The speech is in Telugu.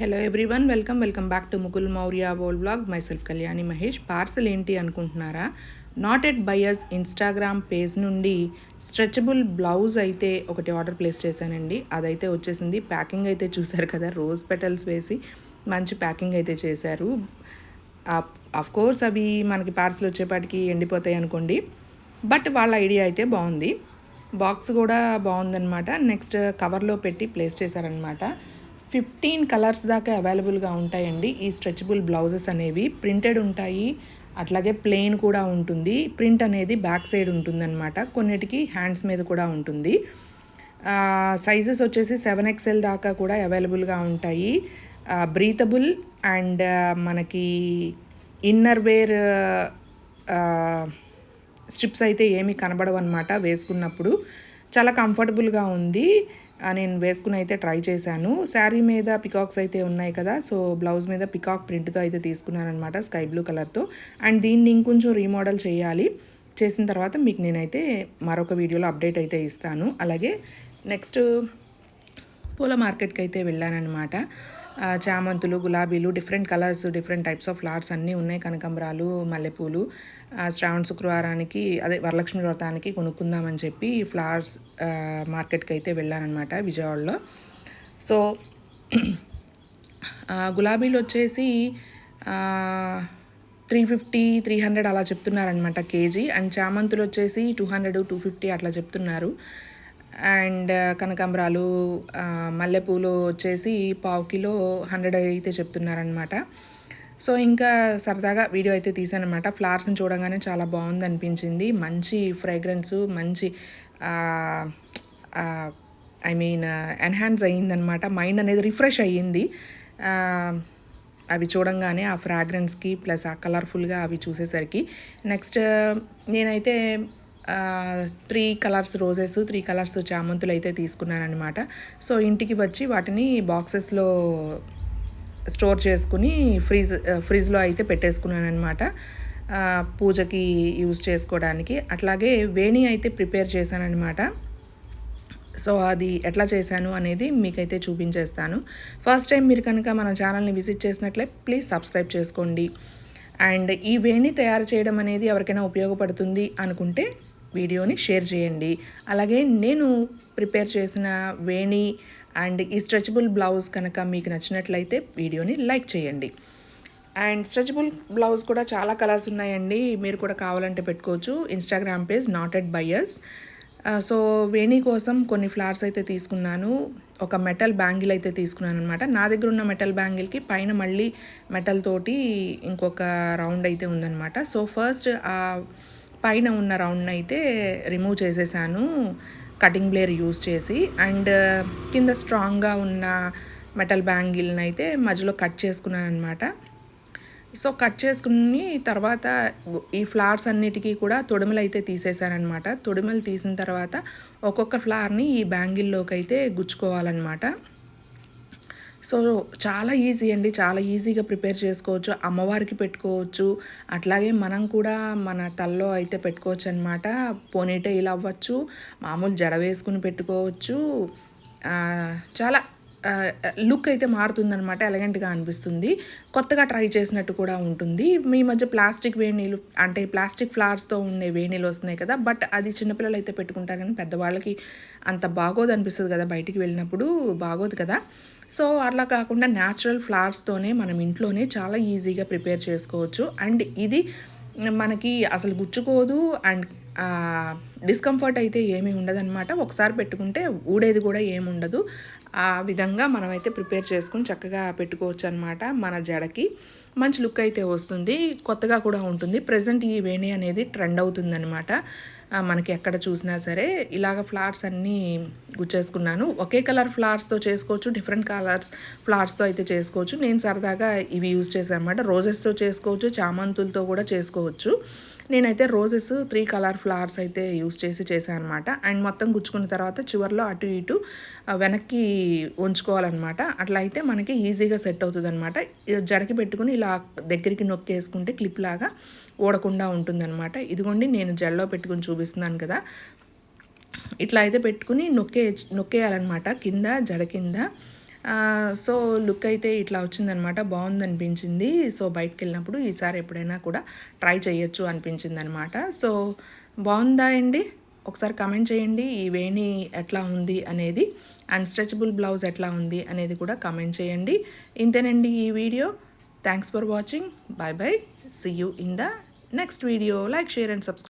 Hello everyone welcome welcome back to Mukul Maurya Bol blog myself Kalyani Mahesh parcel ఏంటి అనుకుంటున్నారా? Not at buyers Instagram page నుండి స్ట్రెచబుల్ బ్లౌజ్ అయితే ఒకటి ఆర్డర్ ప్లేస్ చేశానండి. అదైతే వచ్చేసింది. ప్యాకింగ్ అయితే చూశారు కదా రోజ్ పెటల్స్ వేసి మంచి ప్యాకింగ్ అయితే చేశారు. ఆఫ్ కోర్స్ అవి మనకి పార్సల్ వచ్చేపాటికి ఎండిపోతాయి అనుకోండి. బట్ వాళ్ళ ఐడియా అయితే బాగుంది. బాక్స్ కూడా బాగుందన్నమాట. నెక్స్ట్ కవర్లో పెట్టి ప్లేస్ చేశారనమాట ఫిఫ్టీన్ కలర్స్ దాకా అవైలబుల్గా ఉంటాయండి. ఈ స్ట్రెచబుల్ బ్లౌజెస్ అనేవి ప్రింటెడ్ ఉంటాయి. అట్లాగే ప్లెయిన్ కూడా ఉంటుంది. ప్రింట్ అనేది బ్యాక్ సైడ్ ఉంటుందన్నమాట. కొన్నిటికి హ్యాండ్స్ మీద కూడా ఉంటుంది. సైజెస్ వచ్చేసి సెవెన్ ఎక్స్ఎల్ దాకా కూడా అవైలబుల్గా ఉంటాయి. బ్రీతబుల్ అండ్ మనకి ఇన్నర్ వేర్ స్ట్రిప్స్ అయితే ఏమీ కనబడవన్నమాట వేసుకున్నప్పుడు. చాలా కంఫర్టబుల్గా ఉంది. నేను వేసుకుని అయితే ట్రై చేశాను. శారీ మీద పికాక్స్ అయితే ఉన్నాయి కదా సో బ్లౌజ్ మీద పికాక్ ప్రింట్తో అయితే తీసుకున్నాను అనమాట స్కై బ్లూ కలర్తో. అండ్ దీన్ని ఇంకొంచెం రీమోడల్ చేయాలి. చేసిన తర్వాత మీకు నేనైతే మరొక వీడియోలో అప్డేట్ అయితే ఇస్తాను. అలాగే నెక్స్ట్ పూల మార్కెట్కి అయితే వెళ్ళానమాట అనమాట చామంతులు గులాబీలు different colours different types of flowers అన్నీ ఉన్నాయి కనకాంబరాలు మల్లెపూలు. శ్రావణ శుక్రవారానికి అదే వరలక్ష్మి వ్రతానికి కొనుక్కుందామని చెప్పి ఫ్లవర్స్ మార్కెట్కి అయితే వెళ్ళానమాట విజయవాడలో. సో గులాబీలు వచ్చేసి త్రీ ఫిఫ్టీ త్రీ హండ్రెడ్ అలా చెప్తున్నారనమాట కేజీ. అండ్ చామంతులు వచ్చేసి టూ హండ్రెడ్ టూ ఫిఫ్టీ అట్లా చెప్తున్నారు. అండ్ కనకాంబరాలు మల్లెపూలు వచ్చేసి పావు కిలో హండ్రెడ్ అయితే చెప్తున్నారనమాట సో ఇంకా సరదాగా వీడియో అయితే తీసానమాట ఫ్లవర్స్ని చూడగానే చాలా బాగుంది అనిపించింది. మంచి ఫ్రేగ్రెన్స్ మంచి ఐ మీన్ ఎన్హాన్స్ అయ్యిందనమాట మైండ్ అనేది రిఫ్రెష్ అయ్యింది. అవి చూడంగానే ఆ ఫ్రాగ్రెన్స్కి ప్లస్ ఆ కలర్ఫుల్గా అవి చూసేసరికి. నెక్స్ట్ నేనైతే three colours roses three colours చామంతులు అయితే తీసుకున్నానమాట సో ఇంటికి వచ్చి వాటిని బాక్సెస్లో స్టోర్ చేసుకుని ఫ్రీజ్ ఫ్రిడ్జ్లో అయితే పెట్టేసుకున్నానమాట పూజకి యూజ్ చేసుకోవడానికి. అట్లాగే వేణి అయితే ప్రిపేర్ చేశానమాట సో అది ఎట్లా చేశాను అనేది మీకైతే చూపించేస్తాను. ఫస్ట్ టైం మీరు కనుక మన ఛానల్ని విజిట్ చేసినట్లే ప్లీజ్ సబ్స్క్రైబ్ చేసుకోండి. అండ్ ఈ వేణి తయారు చేయడం అనేది ఎవరికైనా ఉపయోగపడుతుంది అనుకుంటే వీడియోని షేర్ చేయండి. అలాగే నేను ప్రిపేర్ చేసిన వేణి అండ్ ఈ స్ట్రెచబుల్ బ్లౌజ్ కనుక మీకు నచ్చినట్లయితే వీడియోని లైక్ చేయండి. అండ్ స్ట్రెచబుల్ బ్లౌజ్ కూడా చాలా కలర్స్ ఉన్నాయండి. మీరు కూడా కావాలంటే పెట్టుకోవచ్చు. Instagram page not at buyers so వేణి కోసం కొన్ని ఫ్లవర్స్ అయితే తీసుకున్నాను. ఒక మెటల్ బ్యాంగిల్ అయితే తీసుకున్నాను అనమాట నా దగ్గర ఉన్న మెటల్ బ్యాంగిల్కి పైన మళ్ళీ మెటల్ తోటి ఇంకొక రౌండ్ అయితే ఉందన్నమాట. సో ఫస్ట్ ఆ పైన ఉన్న రౌండ్ని అయితే రిమూవ్ చేసేసాను. కటింగ్ బ్లేర్ యూస్ చేసి. అండ్ uh, కింద స్ట్రాంగ్గా ఉన్న మెటల్ బ్యాంగిల్ని అయితే మధ్యలో కట్ చేసుకున్నాను అనమాట సో కట్ చేసుకుని తర్వాత ఈ ఫ్లవర్స్ అన్నిటికీ కూడా తొడుమలు అయితే తీసేసానమాట తొడుమలు తీసిన తర్వాత ఒక్కొక్క ఫ్లవర్ని ఈ బ్యాంగిల్లోకి అయితే గుచ్చుకోవాలన్నమాట. సో చాలా ఈజీ అండి. చాలా ఈజీగా ప్రిపేర్ చేసుకోవచ్చు. అమ్మవారికి పెట్టుకోవచ్చు. అట్లాగే మనం కూడా మన తల్లో అయితే పెట్టుకోవచ్చు అనమాట పోనీటైల్ అవ్వచ్చు. మామూలు జడ వేసుకుని పెట్టుకోవచ్చు. చాలా లుక్ అయితే మారుతుందనమాట ఎలగెంట్గా అనిపిస్తుంది. కొత్తగా ట్రై చేసినట్టు కూడా ఉంటుంది. మీ మధ్య ప్లాస్టిక్ వేణీలు అంటే ప్లాస్టిక్ ఫ్లవర్స్తో ఉండే వేణీలు వస్తున్నాయి కదా బట్ అది చిన్నపిల్లలు అయితే పెట్టుకుంటారు కానీ పెద్దవాళ్ళకి అంత బాగోదు అనిపిస్తుంది కదా బయటికి వెళ్ళినప్పుడు బాగోదు కదా. సో అలా కాకుండా న్యాచురల్ ఫ్లవర్స్తోనే మనం ఇంట్లోనే చాలా ఈజీగా ప్రిపేర్ చేసుకోవచ్చు. అండ్ ఇది మనకి అసలు గుచ్చుకోదు అండ్ డిస్కంఫర్ట్ అయితే ఏమీ ఉండదన్నమాట. ఒకసారి పెట్టుకుంటే ఊడేది కూడా ఏముండదు ఆ విధంగా మనమైతే ప్రిపేర్ చేసుకుని చక్కగా పెట్టుకోవచ్చు అనమాట మన జడకి. మంచి లుక్ అయితే వస్తుంది. కొత్తగా కూడా ఉంటుంది. ప్రజెంట్ ఈ వేణి అనేది ట్రెండ్ అవుతుందనమాట మనకి ఎక్కడ చూసినా సరే ఇలాగ ఫ్లవర్స్ అన్నీ గుచ్చేసుకున్నాను. ఒకే కలర్ ఫ్లవర్స్తో చేసుకోవచ్చు. డిఫరెంట్ కలర్స్ ఫ్లవర్స్తో అయితే చేసుకోవచ్చు. నేను సరదాగా ఇవి యూజ్ చేశాను అనమాట రోజెస్తో చేసుకోవచ్చు. చామంతులతో కూడా చేసుకోవచ్చు. నేనైతే రోజెస్ త్రీ కలర్ ఫ్లవర్స్ అయితే యూస్ చేసి చేశాను అనమాట అండ్ మొత్తం గుచ్చుకున్న తర్వాత చివరిలో అటు ఇటు వెనక్కి ఉంచుకోవాలన్నమాట. అట్లా అయితే మనకి ఈజీగా సెట్ అవుతుంది అనమాట జడకి పెట్టుకుని ఇలా దగ్గరికి నొక్కేసుకుంటే క్లిప్ లాగా ఓడకుండా ఉంటుందన్నమాట. ఇదిగోండి నేను జడలో పెట్టుకుని చూపిస్తున్నాను కదా. ఇట్లా అయితే పెట్టుకుని నొక్కే నొక్కేయాలన్నమాట. కింద జడ కింద. సో లుక్ అయితే ఇట్లా వచ్చిందనమాట. బాగుంది అనిపించింది సో బయటకు వెళ్ళినప్పుడు ఈసారి ఎప్పుడైనా కూడా ట్రై చేయొచ్చు అనిపించింది అనమాట సో బాగుందా అండి? ఒకసారి కమెంట్ చేయండి. ఈ వేణి ఎట్లా ఉంది అనేది అండ్ స్ట్రెచబుల్ బ్లౌజ్ ఎట్లా ఉంది అనేది కూడా కమెంట్ చేయండి. ఇంతేనండి ఈ video. Thanks for watching bye bye see you in the next video like share and subscribe